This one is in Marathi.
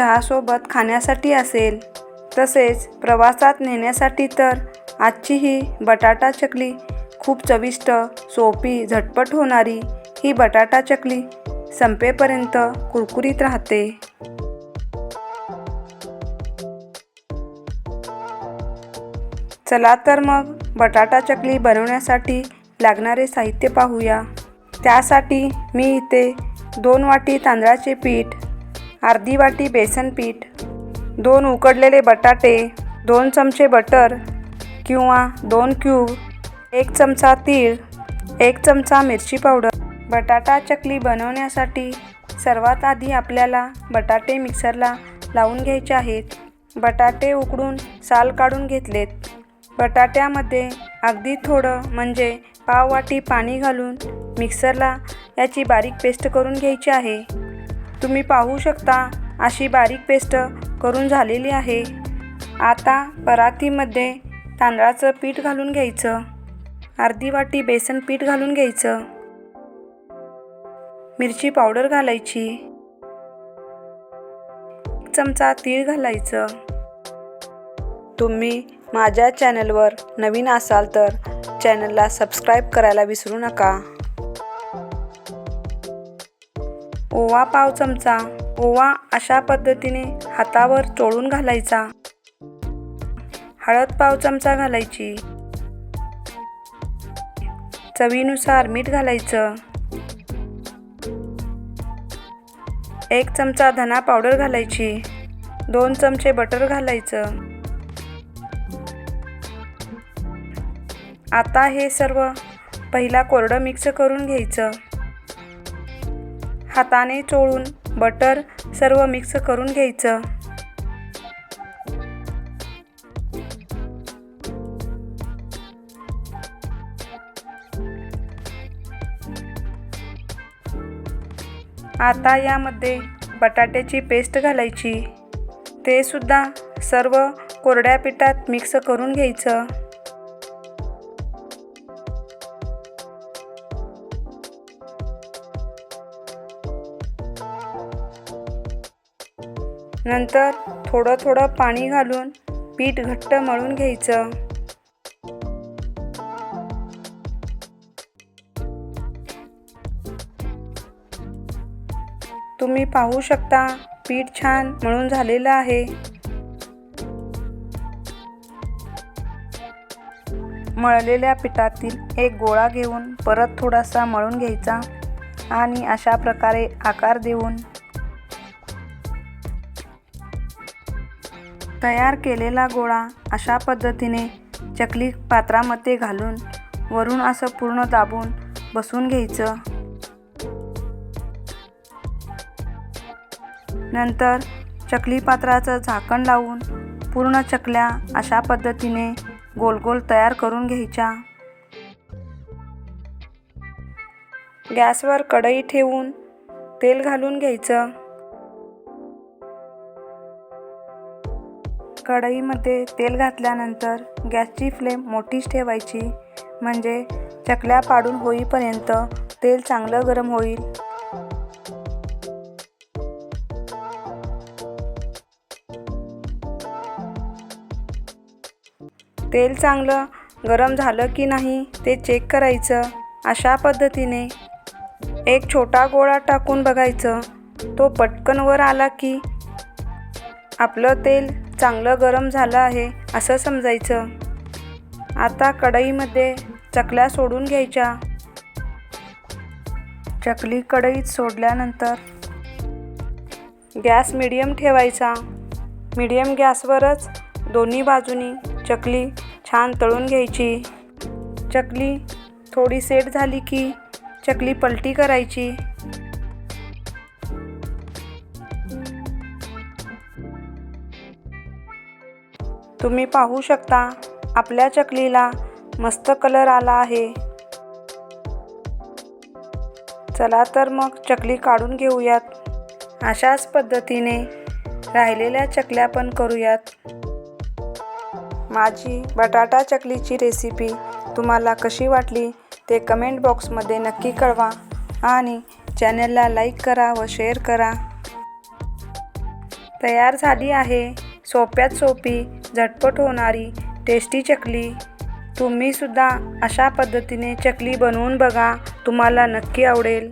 चहासोबत खाण्यासाठी असेल. तसेच प्रवासात नेण्यासाठी तर आजची ही बटाटा चकली खूप चविष्ट सोपी झटपट होणारी ही बटाटा चकली संपेपर्यंत कुरकुरीत राहते. चला तर मग बटाटा चकली बनवण्यासाठी लागणारे साहित्य पाहूया. त्यासाठी मी इथे दोन वाटी तांदळाचे पीठ अर्धी वाटी बेसन पीठ दोन उकडलेले बटाटे दोन चमचे बटर किंवा दोन क्यूब एक चमचा तीळ एक चमचा मिरची पावडर. बटाटा चकली बनवण्यासाठी सर्वात आधी आपल्याला बटाटे मिक्सरला लावून घ्यायचे आहेत. बटाटे उकडून साल काढून घेतलेत. बटाट्यामध्ये अगदी थोडं म्हणजे पाव वाटी पाणी घालून मिक्सरला याची बारीक पेस्ट करून घ्यायची आहे. तुम्ही पाहू शकता अशी बारीक पेस्ट करून झालेली आहे. आता परातीमध्ये तांदळाचं पीठ घालून घ्यायचं. अर्धी वाटी बेसन पीठ घालून घ्यायचं. मिरची पावडर घालायची. चमचा तीळ घालायचं. तुम्ही माझ्या चॅनलवर नवीन असाल तर चॅनलला सबस्क्राईब करायला विसरू नका. ओवा पाव चमचा. ओवा अशा पद्धतीने हातावर चोळून घालायचा. हळद पाव चमचा घालायची. चवीनुसार मीठ घालायचं. एक चमचा धना पावडर घालायची. दोन चमचे बटर घालायचं. आता हे सर्व पहिला कोरडं मिक्स करून घ्यायचं. हाताने चोळून बटर सर्व मिक्स करून घ्यायचं. आता यामध्ये बटाट्याची पेस्ट घालायची. ते सुद्धा सर्व कोरड्या पिठात मिक्स करून घ्यायचं. नंतर थोडं थोडं पाणी घालून पीठ घट्ट मळून घ्यायचं. तुम्ही पाहू शकता पीठ छान मळून झालेलं आहे. मळलेल्या पिठातील एक गोळा घेऊन परत थोडासा मळून घ्यायचा आणि अशा प्रकारे आकार देऊन तयार केलेला गोळा अशा पद्धतीने चकली पात्रामध्ये घालून वरून असं पूर्ण दाबून बसून घ्यायचं. नंतर चकली पात्राचं झाकण लावून पूर्ण चकल्या अशा पद्धतीने गोल गोल तयार करून घ्यायच्या. गॅसवर कढई ठेवून तेल घालून घ्यायचं. कढईमध्ये तेल घातल्यानंतर गॅसची फ्लेम मोठीच ठेवायची. म्हणजे चकल्या पाडून होईपर्यंत तेल चांगलं गरम होईल. तेल चांगलं गरम झालं की नाही ते चेक करायचं. अशा पद्धतीने एक छोटा गोळा टाकून बघायचं. तो पटकन वर आला की आपलं तेल चांगलं गरम झालं आहे असं समजायचं. आता कढईमध्ये चकल्या सोडून घ्यायच्या. चकली कढईत सोडल्यानंतर गॅस मिडियम ठेवायचा. मिडियम गॅसवरच दोन्ही बाजूनी चकली छान तळून घ्यायची. चकली थोडी सेट झाली की चकली पलटी करायची. तुम्ही पाहू शकता आपल्या चकलीला मस्त कलर आला आहे. चला तर मग चकली काढून घेऊयात. अशाच पद्धतीने राहिलेल्या चकल्या पण करूयात. माझी बटाटा चकलीची रेसिपी तुम्हाला कशी वाटली ते कमेंट बॉक्समध्ये नक्की कळवा आणि चॅनलला लाईक करा व शेअर करा. तयार झाली आहे सोप्यात सोपी झटपट होणारी टेस्टी चकली. तुम्हीसुद्धा अशा पद्धतीने चकली बनवून बघा तुम्हाला नक्की आवडेल.